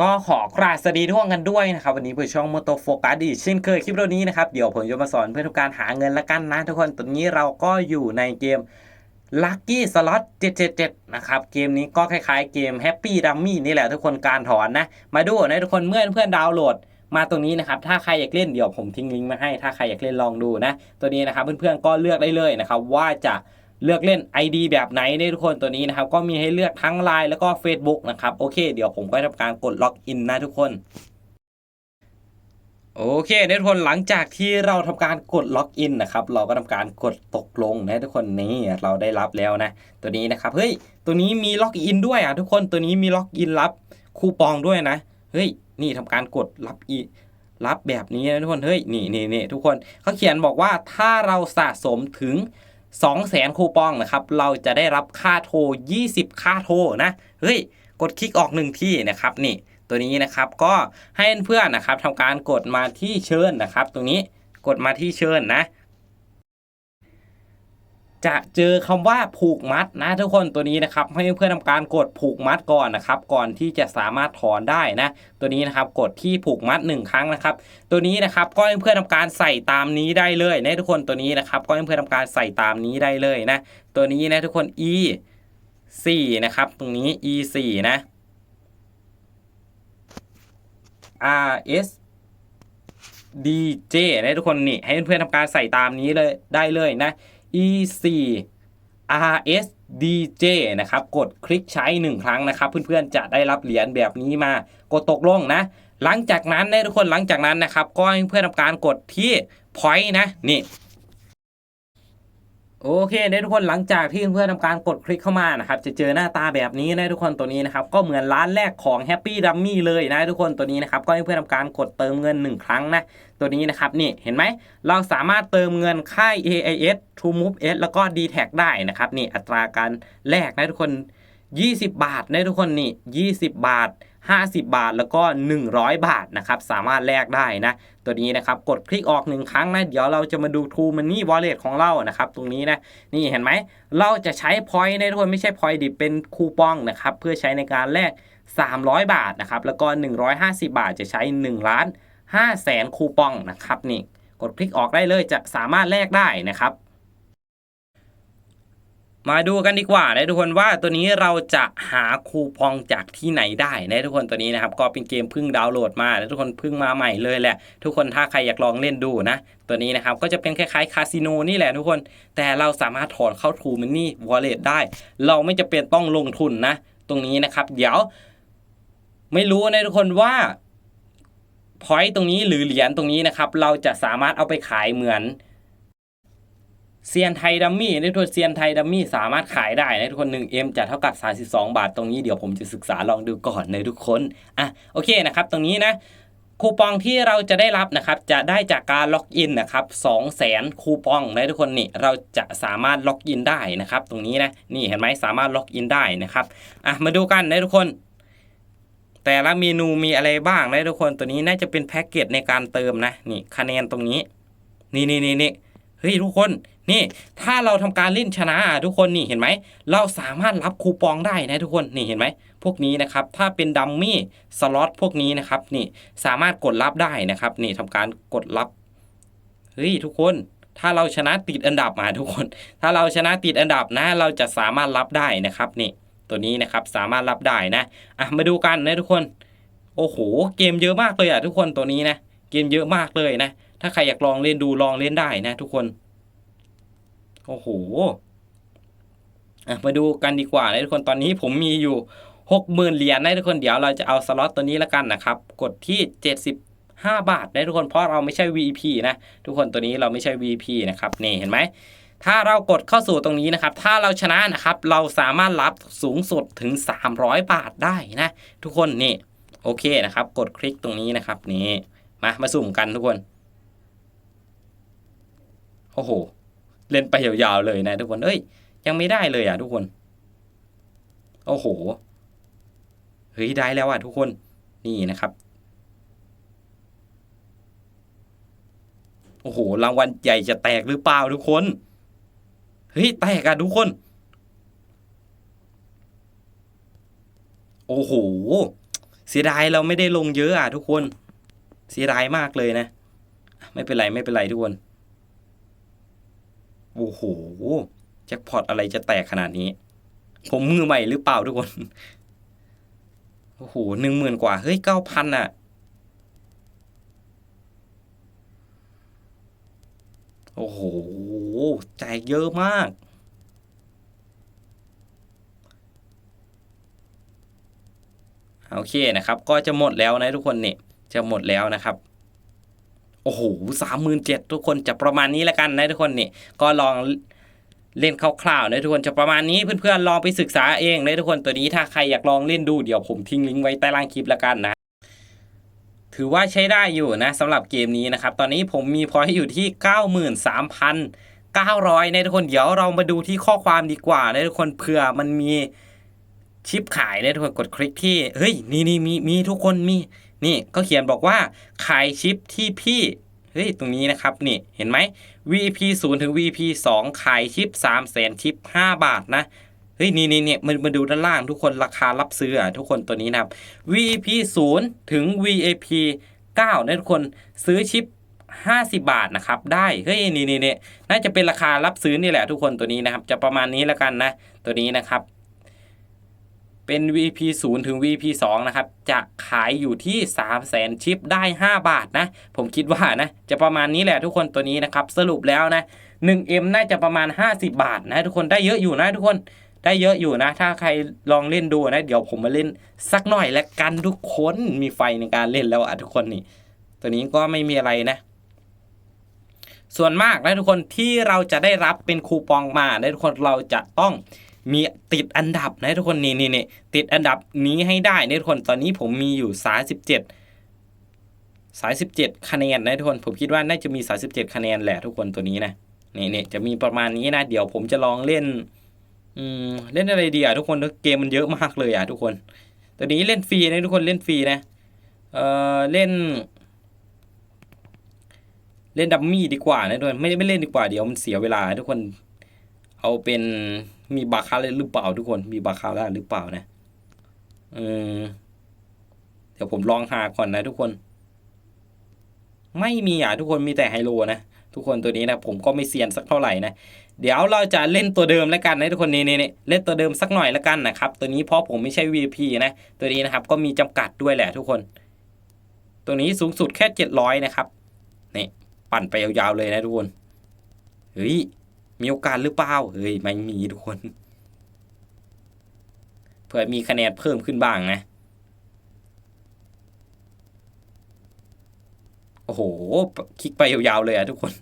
ก็ขอกราบสวัสดีทุกคนกันด้วยนะครับ วันนี้เพื่อช่องโมโตโฟกัสดีเช่นเคยคลิปวิดีโอนี้นะครับ เดี๋ยวผมจะมาสอนเพื่อทำการหาเงินละกันนะทุกคนตอนนี้เราก็อยู่ในเกม Lucky Slot 777 นะครับ เกมนี้ก็คล้ายๆเกม Happy Dummy นี่แหละทุกคนการถอนนะ มาดูนะทุกคนเมื่อเพื่อนดาวน์โหลดมาตรงนี้นะครับ ถ้าใครอยากเล่นเดี๋ยวผมทิ้งลิงก์มาให้ ถ้าใครอยากเล่นลองดูนะ ตัวนี้นะครับเพื่อนๆก็เลือกได้เลยนะครับว่าจะ เลือกเล่น ID แบบไหนเนี่ยทุกคนตัวนี้นะครับ ก็มีให้เลือกทั้ง Line แล้วก็ Facebook นะครับ โอเค เดี๋ยวผมก็ทำการกดล็อกอินนะทุกคนโอเคนทุกคนหลังจากที่เราทำการกดล็อกอินนะครับเราก็ทำการกดตกลงนะทุกคนนี่เราได้รับแล้วนะ ตัวนี้นะครับเฮ้ยตัวนี้มีล็อกอินด้วยอะทุกคนตัวนี้มีล็อกอินรับคูปองด้วยนะเฮ้ยนี่ทำการกดรับอีรับแบบนี้นะทุกคนเฮ้ยนี่นี่นี่ทุกคนเขาเขียนบอกว่าถ้าเราสะสมถึง 2 0 0แสนคูปองนะครับ เราจะได้รับค่าโทร 20 ค่าโทรนะ เฮ้ย กดคลิกออกหนึ่งที่นะครับนี่ ตัวนี้นะครับ ก็ให้เพื่อนๆนะครับทำการกดมาที่เชิญนะครับ ตรงนี้ กดมาที่เชิญนะ จะเจอคำว่าผูกมัดนะทุกคนตัวนี้นะครับให้เพื่อนทำการกดผูกมัดก่อนนะครับ ก่อนที่จะสามารถถอนได้นะ ตัวนี้นะครับกดที่ผูกมัด 1 ครั้งนะครับ ตัวนี้นะครับก็ให้เพื่อนทำการใส่ตามนี้ได้เลยนะทุกคนตัวนี้นะครับ ก็ให้เพื่อนทำการใส่ตามนี้ได้เลยนะ ตัวนี้นะทุกคน e 4นะครับ ตรงนี้ e 4นะ R S D J นะทุกคนนี่ให้เพื่อนทำการใส่ตามนี้เลยได้เลยนะ E 4 R S D J นะครับ กดคลิกใช้ 1 ครั้งนะครับ เพื่อนๆจะได้รับเหรียญแบบนี้มากดตกลงนะ หลังจากนั้นนะทุกคนหลังจากนั้นนะครับ ก็ให้เพื่อนทำการกดที่ point นะ นี่โอเคนะทุกคนหลังจากที่เพื่อนทำการกดคลิกเข้ามานะครับจะเจอหน้าตาแบบนี้นะทุกคนตัวนี้นะครับก็เหมือนร้านแรกของ Happy Dummy เลยนะทุกคนตัวนี้นะครับก็ให้เพื่อนทำการกดเติมเงิน 1 ครั้งนะ ตัวนี้นะครับนี่เห็นไหมเราสามารถเติมเงินค่าย AIS True Move S แล้วก็ d t แทได้นะครับนี่อัตราการแลกนะทุกคน 20 บาทนะทุกคนนี่20 บาท 50 บาทแล้วก็ 100 บาทนะครับสามารถแลกได้นะ ตัวนี้นะครับกดคลิกออกหนึ่งครั้งนะเดี๋ยวเราจะมาดู True Money Wallet ของเรานะครับตรงนี้นะนี่เห็นไหมเราจะใช้ point นะทุกคนไม่ใช่ point ดิเป็นคูปองนะครับเพื่อใช้ในการแลก300 บาทนะครับแล้วก็ 150 บาทจะใช้ 1 ล้าน 5แสนคูปองนะครับนี่กดคลิกออกได้เลยจะสามารถแลกได้นะครับ มาดูกันดีกว่านะทุกคนว่าตัวนี้เราจะหาคูปองจากที่ไหนได้นะทุกคนตัวนี้นะครับ ก็เป็นเกมเพิ่งดาวน์โหลดมานะทุกคนเพิ่งมาใหม่เลยแหละ ทุกคนถ้าใครอยากลองเล่นดูนะตัวนี้นะครับก็จะเป็นคล้ายๆคาสิโนนี่แหละทุกคน แต่เราสามารถถอนเข้า True Money Wallet ได้ เราไม่จะเป็นต้องลงทุนนะ ตรงนี้นะครับ เดี๋ยว ไม่รู้นะทุกคนว่า พอยต์ตรงนี้หรือเหรียญตรงนี้นะครับ เราจะสามารถเอาไปขายเหมือนเซียนไทยดัมมี่ในทุกคนเซียนไทยดัมมี่สามารถขายได้ในทุกคน 1M จะเท่ากับ 32 บาทตรงนี้เดี๋ยวผมจะศึกษาลองดูก่อนในทุกคนอะโอเคนะครับตรงนี้นะคูปองที่เราจะได้รับนะครับจะได้จากการล็อกอินนะครับ2 0 0 0 0 0คูปองนะทุกคนนี่เราจะสามารถล็อกอินได้นะครับ ตรงนี้นะนี่เห็นไหมสามารถล็อกอินได้นะครับอะมาดูกันนะทุกคน แต่ละเมนูมีอะไรบ้างนะทุกคนตัวนี้น่าจะเป็นแพ็กเกจในการเติมนะนี่คะแนนตรงนี้ นี่นี่นี่นี่เฮ้ยทุกคนนี่ถ้าเราทำการเล่นชนะทุกคนนี่เห็นไหมเราสามารถรับคูปองได้นะทุกคนนี่เห็นไหมพวกนี้นะครับถ้าเป็นดัมมี่สล็อตพวกนี้นะครับนี่สามารถกดรับได้นะครับนี่ทำการกดรับเฮ้ยทุกคนถ้าเราชนะติดอันดับมาทุกคน ถ้าเราชนะติดอันดับนะ เราจะสามารถรับได้นะครับนี่ ตัวนี้นะครับสามารถรับได้นะอะมาดูกันนะทุกคน โอ้โหเกมเยอะมากเลยอะทุกคนตัวนี้นะ เกมเยอะมากเลยนะ ถ้าใครอยากลองเล่นดูลองเล่นได้นะ ทุกคน โอ้โหอะมาดูกันดีกว่านะทุกคนตอนนี้ผมมีอยู่หกหมื่นเหรียญนะทุกคนเดี๋ยวเราจะเอาสล็อตตัวนี้แล้วกันนะครับ กดที่เจ็ดสิบห้าบาทนะทุกคนเพราะเราไม่ใช่ VP นะ ทุกคนตัวนี้เราไม่ใช่ VP นะครับนี่เห็นไหม ถ้าเรากดเข้าสู่ตรงนี้นะครับ ถ้าเราชนะนะครับ เราสามารถรับสูงสุดถึง 300 บาทได้นะ ทุกคนนี่โอเคนะครับ กดคลิกตรงนี้นะครับนี่มามาสุ่มกันทุกคนโอ้โห เล่นไปยาวๆเลยนะ ทุกคนเอ้ย ยังไม่ได้เลยอะ ทุกคน โอ้โหเฮ้ยได้แล้วอะทุกคนนี่นะครับโอ้โหรางวัลใหญ่จะแตกหรือเปล่าทุกคน เฮ้ย แตกอะทุกคน โอ้โหสียดายเราไม่ได้ลงเยอะอะทุกคน เสียดายมากเลยนะ ไม่เป็นไรไม่เป็นไรทุกคน โอ้โหแจ็คพอตอะไรจะแตกขนาดนี้ ผมมือใหม่หรือเปล่าทุกคน โอ้โหหนึ่งหมื่นกว่า เฮ้ยเก้าพันอะโอ้โห แจกเยอะมาก โอเคนะครับ ก็จะหมดแล้วนะทุกคนเนี่ยจะหมดแล้วนะครับโอ้โหสามหมื่นเจ็ดทุกคนจะประมาณนี้แล้วกันนะทุกคนนี่ก็ลองเล่นคร่าวๆนะทุกคนจะประมาณนี้เพื่อนๆลองไปศึกษาเองนะทุกคนตัวนี้ถ้าใครอยากลองเล่นดูเดี๋ยวผมทิ้งลิงก์ไว้ใต้ล่างคลิปแล้วกันนะ ถือว่าใช้ได้อยู่นะสำหรับเกมนี้นะครับ ตอนนี้ผมมีพอยต์อยู่ที่ 93,900นะทุกคนเดี๋ยวเรามาดูที่ข้อความดีกว่านะทุกคนเผื่อมันมีชิปขายนะทุกคนกดคลิกที่เฮ้ยนี่นี่มีมีทุกคนมีนี่ก็เขียนบอกว่าขายชิปที่พี่เฮ้ยตรงนี้นะครับนี่เห็นไหม VP 0ถึง VP 2 ขายชิป3 0 0แสนชิป 5 บาทนะเฮ้ยนี่นี่เนี่ยมามาดูด้านล่างทุกคนราคารับซื้อทุกคนตัวนี้นะครับ VP 0ถึง VAP 9นะทุกคนซื้อชิป 50 บาทนะครับ ได้เฮ้ยนี่นี่นี่น่าจะเป็นราคารับซื้อนี่แหละทุกคนตัวนี้นะครับ จะประมาณนี้แล้วกันนะ ตัวนี้นะครับ เป็น VP 0ถึง VP 2นะครับ จะขายอยู่ที่ 3 0 0แสนชิปได้ 5 บาทนะ ผมคิดว่านะ จะประมาณนี้แหละทุกคนตัวนี้นะครับ สรุปแล้วนะ 1M น่าจะประมาณ 50 บาทนะทุกคนได้เยอะอยู่นะทุกคนได้เยอะอยู่นะ ถ้าใครลองเล่นดูนะ เดี๋ยวผมมาเล่นสักหน่อยแล้วกันทุกคนมีไฟในการเล่นแล้วอะทุกคนนี่ ตัวนี้ก็ไม่มีอะไรนะ ส่วนมากนะทุกคนที่เราจะได้รับเป็นคูปองมานะทุกคนเราจะต้องมีติดอันดับนะทุกคนนี่นี่นี่ติดอันดับนี้ให้ได้นะทุกคนตอนนี้ผมมีอยู่สาสิบเจ็ดสายสิบเจ็ดคะแนนนะทุกคนผมคิดว่าน่าจะมีสายสิบเจ็ดคะแนนแหละทุกคนตัวนี้นะนี่นี่จะมีประมาณนี้นะ เดี๋ยวผมจะลองเล่นอืมเล่นอะไรดีอะทุกคนเกมมันเยอะมากเลยอะทุกคน ตัวนี้เล่นฟรีนะทุกคนเล่นฟรีนะเออเล่น เล่นดัมมี่ดีกว่านะทุกคนไม่ไม่เล่นดีกว่าเดี๋ยวมันเสียเวลาทุกคนเอาเป็นมีบาคาร่าหรือเปล่าทุกคนมีบาคาร่าหรือเปล่านะเออเดี๋ยวผมลองหาก่อนนะทุกคน ไม่มีอะทุกคนมีแต่ไฮโลนะทุกคนตัวนี้นะผมก็ไม่เซียนสักเท่าไหร่นะเดี๋ยวเราจะเล่นตัวเดิมแล้วกันนะทุกคนนี่นี่เล่นตัวเดิมสักหน่อยแล้วกันนะครับตัวนี้เพราะผมไม่ใช่ VP นะตัวนี้นะครับก็มีจำกัดด้วยแหละทุกคน ตัวนี้สูงสุดแค่ 700 นะครับนี่ ปั่นไปยาวๆเลยนะทุกคนเฮ้ยมีโอกาสหรือเปล่าเฮ้ยไม่มีทุกคนเพื่อมีคะแนนเพิ่มขึ้นบ้างนะโอ้โห คลิกไปยาวๆเลยอะทุกคน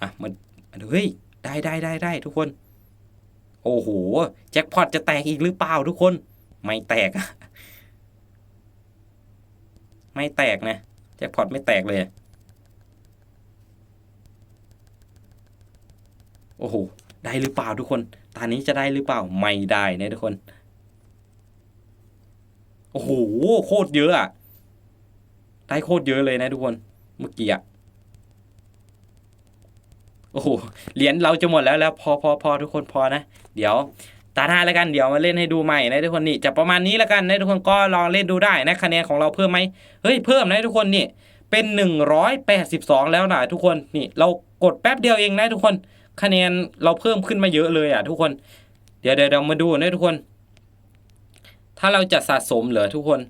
อะมันเฮ้ย ได้ได้ได้ได้ทุกคน โอ้โห แจ็คพอตจะแตกอีกหรือเปล่าทุกคน ไม่แตกอะ ไม่แตกนะแจ็คพอตไม่แตกเลย โอ้โห ได้หรือเปล่าทุกคนตอนนี้จะได้หรือเปล่า ไม่ได้นะทุกคน โอ้โห โคตรเยอะอะได้โคตรเยอะเลยนะทุกคน เมื่อกี้อะโอ้โห เหรียญเราจะหมดแล้วแล้ว พอพอพอทุกคนพอนะ เดี๋ยว ตาหน้าแล้วกันเดี๋ยวมาเล่นให้ดูใหม่นะทุกคนนี่จะประมาณนี้แล้วกันนะทุกคนก็ลองเล่นดูได้นะคะแนนของเราเพิ่มไหมเฮ้ยเพิ่มนะทุกคนนี่เป็น 182 แล้วนะทุกคนนี่เรากดแป๊บเดียวเองนะทุกคนคะแนนเราเพิ่มขึ้นมาเยอะเลยอะทุกคน เดี๋ยวเดี๋ยวเรามาดูนะทุกคน ถ้าเราจะสะสมเหรอทุกคน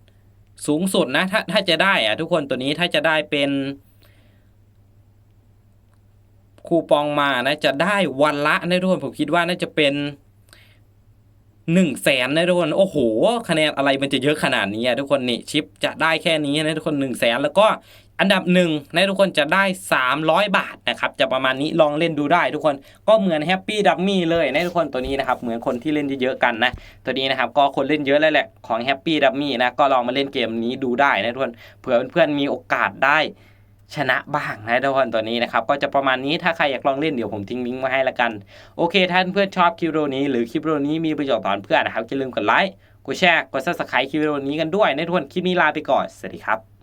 สูงสุดนะถ้าถ้าจะได้อะทุกคนตัวนี้ถ้าจะได้เป็นคูปองมานะจะได้วันละนะทุกคนผมคิดว่าน่าจะเป็น หนึ่งแสนนะทุกคนโอ้โห คะแนนอะไรมันจะเยอะขนาดนี้ทุกคนนี่ชิปจะได้แค่นี้นะทุกคนหนึ่งแสนแล้วก็อันดับหนึ่งนะทุกคนจะได้ 300 บาทนะครับจะประมาณนี้ลองเล่นดูได้ทุกคนก็เหมือนแฮปปี้ดัมมี่เลยนะทุกคนตัวนี้นะครับเหมือนคนที่เล่นเยอะๆกันนะตัวนี้นะครับก็คนเล่นเยอะแล้วแหละของแฮปปี้ดัมมี่นะก็ลองมาเล่นเกมนี้ดูได้นะทุกคนเผื่อเพื่อนๆมีโอกาสได้ ชนะบ้างนะทุกคนตัวนี้นะครับ ก็จะประมาณนี้ถ้าใครอยากลองเล่นเดี๋ยวผมทิ้งลิงก์มาให้ละกัน โอเค ท่านเพื่อนชอบคลิปโรนี้หรือคลิปโรนี้มีประโยชน์ต่อเพื่อนนะครับอย่าลืมกดไลค์กดแชร์กดซับสไครต์คลิปโรนี้กันด้วยนะทุกคนคลิปนี้ลาไปก่อนสวัสดีครับ